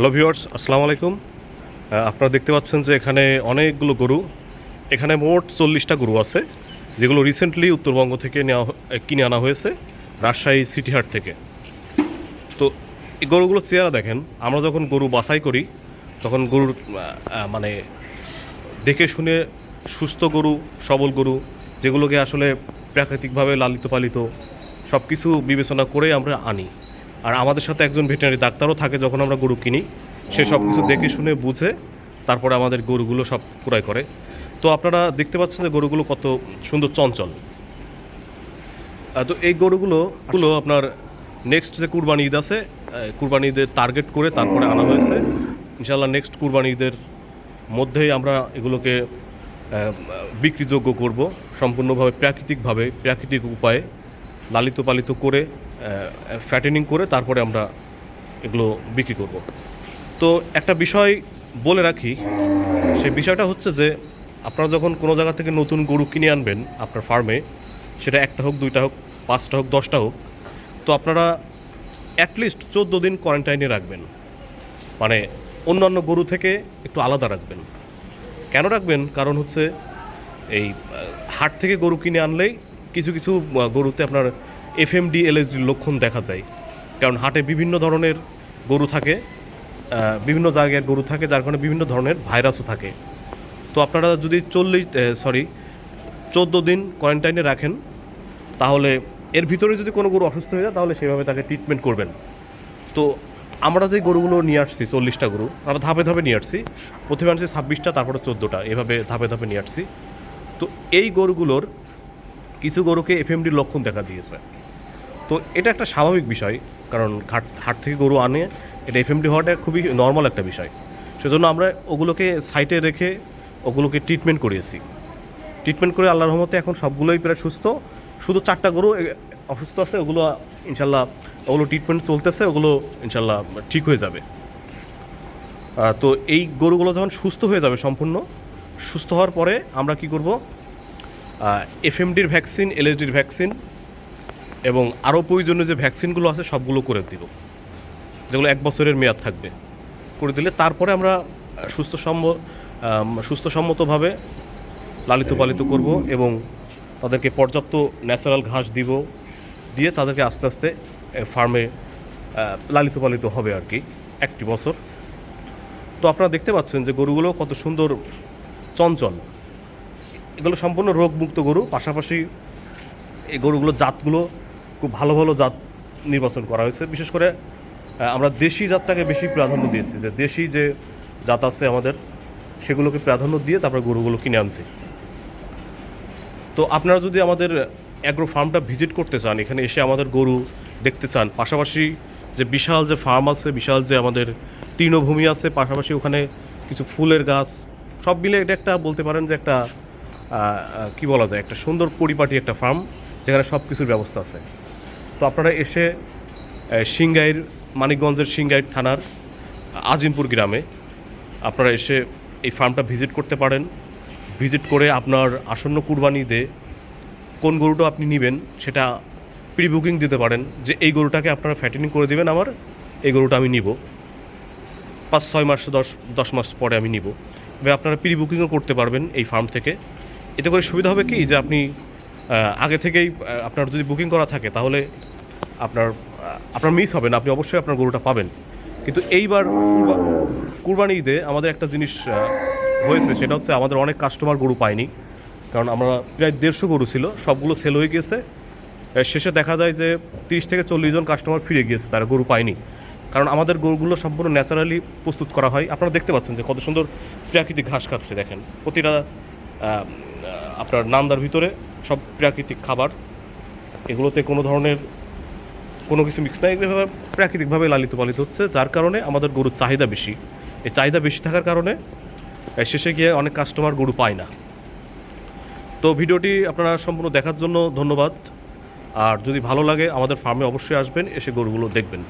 Hello viewers আসসালামু আলাইকুম আপনারা দেখতে পাচ্ছেন যে এখানে অনেকগুলো গরু, এখানে মোট চল্লিশটা গরু আছে, যেগুলো রিসেন্টলি উত্তরবঙ্গ থেকে নেওয়া কিনে আনা হয়েছে রাজশাহী সিটি হাট থেকে। তো এই গরুগুলো চেহারা দেখেন, আমরা যখন গরু বাছাই করি, তখন গরুর মানে দেখে শুনে সুস্থ গরু, সবল গরু, যেগুলোকে আসলে প্রাকৃতিকভাবে লালিত পালিত সব কিছু বিবেচনা করে আমরা আনি। আর আমাদের সাথে একজন ভেটেরিনারি ডাক্তারও থাকে যখন আমরা গরু কিনি সে সব কিছু দেখে শুনে বুঝে তারপরে আমাদের গরুগুলো সব ক্রয় করে। তো আপনারা দেখতে পাচ্ছেন যে গরুগুলো কত সুন্দর চঞ্চল। তো এই গরুগুলো গুলো আপনার নেক্সট যে কুরবানি ঈদ আছে কুরবানি ঈদের টার্গেট করে তারপরে আনা হয়েছে। ইনশাল্লাহ নেক্সট কুরবানি ঈদের মধ্যেই আমরা এগুলোকে বিক্রিযোগ্য করব সম্পূর্ণভাবে প্রাকৃতিকভাবে প্রাকৃতিক উপায়ে লালিত পালিত করে ফ্যাটেনিং করে তারপরে আমরা এগুলো বিক্রি করব। তো একটা বিষয় বলে রাখি, সেই বিষয়টা হচ্ছে যে আপনারা যখন কোনো জায়গা থেকে নতুন গরু কিনে আনবেন আপনার ফার্মে সেটা একটা হোক, দুইটা হোক, পাঁচটা হোক, দশটা হোক, তো আপনারা অ্যাটলিস্ট চোদ্দ দিন কোয়ারেন্টাইনে রাখবেন। মানে অন্যান্য গরু থেকে একটু আলাদা রাখবেন। কেন রাখবেন? কারণ হচ্ছে এই হাট থেকে গরু কিনে আনলেই কিছু কিছু গরুতে আপনার এফএমডি এলএসডির লক্ষণ দেখা যায়। কারণ হাটে বিভিন্ন ধরনের গরু থাকে বিভিন্ন জায়গায় গরু থাকে, যার কারণে বিভিন্ন ধরনের ভাইরাসও থাকে। তো আপনারা যদি চল্লিশ সরি চোদ্দ দিন কোয়ারেন্টাইনে রাখেন, তাহলে এর ভিতরে যদি কোনো গরু অসুস্থ হয়ে যায়, তাহলে সেভাবে তাকে ট্রিটমেন্ট করবেন। তো আমরা যে গরুগুলো নিয়ে আসছি, চল্লিশটা গরু, আমরা ধাপে ধাপে নিয়ে আসছি। প্রথমে আনছি ছাব্বিশটা, তারপরে চোদ্দোটা, এভাবে ধাপে ধাপে নিয়ে আসছি। তো এই গরুগুলোর কিছু গরুকে এফএমডির লক্ষণ দেখা দিয়েছে। তো এটা একটা স্বাভাবিক বিষয়, কারণ ঘাট হাট থেকে গরু আনে, এটা এফএমডি হওয়াটা খুবই নর্মাল একটা বিষয়। সেজন্য আমরা ওগুলোকে সাইটে রেখে ওগুলোকে ট্রিটমেন্ট করিয়েছি। ট্রিটমেন্ট করে আল্লাহর রহমতে এখন সবগুলোই প্রায় সুস্থ। শুধু চারটা গরু অসুস্থ আছে, ওগুলো ইনশাল্লাহ ওগুলো ট্রিটমেন্ট চলতেছে, ওগুলো ইনশাল্লাহ ঠিক হয়ে যাবে। তো এই গরুগুলো যখন সুস্থ হয়ে যাবে সম্পূর্ণ, সুস্থ হওয়ার পরে আমরা কি করব? এফএমডির ভ্যাকসিন এলএসডির ভ্যাকসিন এবং আরও প্রয়োজনীয় যে ভ্যাকসিনগুলো আছে, সবগুলো করে দিব। যেগুলো এক বছরের মেয়াদ থাকবে। করে দিলে তারপরে আমরা সুস্থ সম্ম সুস্থসম্মতভাবে লালিত পালিত করব এবং তাদেরকে পর্যাপ্ত ন্যাচারাল ঘাস দিব, দিয়ে তাদেরকে আস্তে আস্তে ফার্মে লালিত পালিত হবে আর কি, একটি বছর। তো আপনারা দেখতে পাচ্ছেন যে গরুগুলো কত সুন্দর চঞ্চল। এগুলো সম্পূর্ণ রোগমুক্ত গরু, পাশাপাশি এই গরুগুলো জাতগুলো খুব ভালো ভালো জাত নির্বাচন করা হয়েছে। বিশেষ করে আমরা দেশি জাতটাকে বেশি প্রাধান্য দিয়েছি, যে দেশি যে জাত আছে আমাদের, সেগুলোকে প্রাধান্য দিয়ে তারপরে গরুগুলো কিনে আনছি। তো আপনারা যদি আমাদের অ্যাগ্রো ফার্মটা ভিজিট করতে চান, এখানে এসে আমাদের গরু দেখতে চান, পাশাপাশি যে বিশাল যে ফার্ম আছে, বিশাল যে আমাদের তৃণভূমি আছে, পাশাপাশি ওখানে কিছু ফুলের গাছ, সব মিলে এটা একটা বলতে পারেন যে একটা কি বলা যায়, একটা সুন্দর পরিপাটি একটা ফার্ম যেখানে সব কিছুর ব্যবস্থা আছে। তো আপনারা এসে সিংগাইর, মানিকগঞ্জের সিংগাইর থানার, আজিমপুর গ্রামে আপনারা এসে এই ফার্মটা ভিজিট করতে পারেন। ভিজিট করে আপনার আসন্ন কুরবানি দে কোন গরুটা আপনি নেবেন সেটা প্রি বুকিং দিতে পারেন যে এই গরুটাকে আপনারা ফ্যাটেনিং করে দেবেন আমার, এই গরুটা আমি নিব। পাঁচ, ছয় মাস, দশ দশ মাস পরে আমি নিব। এবার আপনারা প্রি বুকিংও করতে পারবেন এই ফার্ম থেকে। এতে করে সুবিধা হবে কি? যে আপনি আগে থেকেই আপনার যদি বুকিং করা থাকে, তাহলে আপনার আপনার মিস হবে না আপনি অবশ্যই আপনার গরুটা পাবেন। কিন্তু এইবার কুরবানি ঈদে আমাদের একটা জিনিস হয়েছে, সেটা হচ্ছে আমাদের অনেক কাস্টমার গরু পায়নি। কারণ আমরা প্রায় দেড়শো গরু ছিল, সবগুলো সেল হয়ে গিয়েছে। শেষে দেখা যায় যে তিরিশ থেকে চল্লিশ জন কাস্টমার ফিরে গিয়েছে, তারা গরু পায়নি। কারণ আমাদের গরুগুলো সম্পূর্ণ ন্যাচারালি প্রস্তুত করা হয়। আপনারা দেখতে পাচ্ছেন যে কত সুন্দর প্রাকৃতিক ঘাস খাচ্ছে, দেখেন। প্রতিটা আপনার নামদার ভিতরে সব প্রাকৃতিক খাবার, এগুলোতে কোনো ধরনের কোনো কিছু মিক্স নাই। প্রাকৃতিকভাবে লালিত পালিত হচ্ছে, যার কারণে আমাদের গরুর চাহিদা বেশি। এই চাহিদা বেশি থাকার কারণে শেষে গিয়ে অনেক কাস্টমার গরু পায় না। তো ভিডিওটি আপনারা সম্পূর্ণ দেখার জন্য ধন্যবাদ। আর যদি ভালো লাগে, আমাদের ফার্মে অবশ্যই আসবেন, এসে গরুগুলো দেখবেন।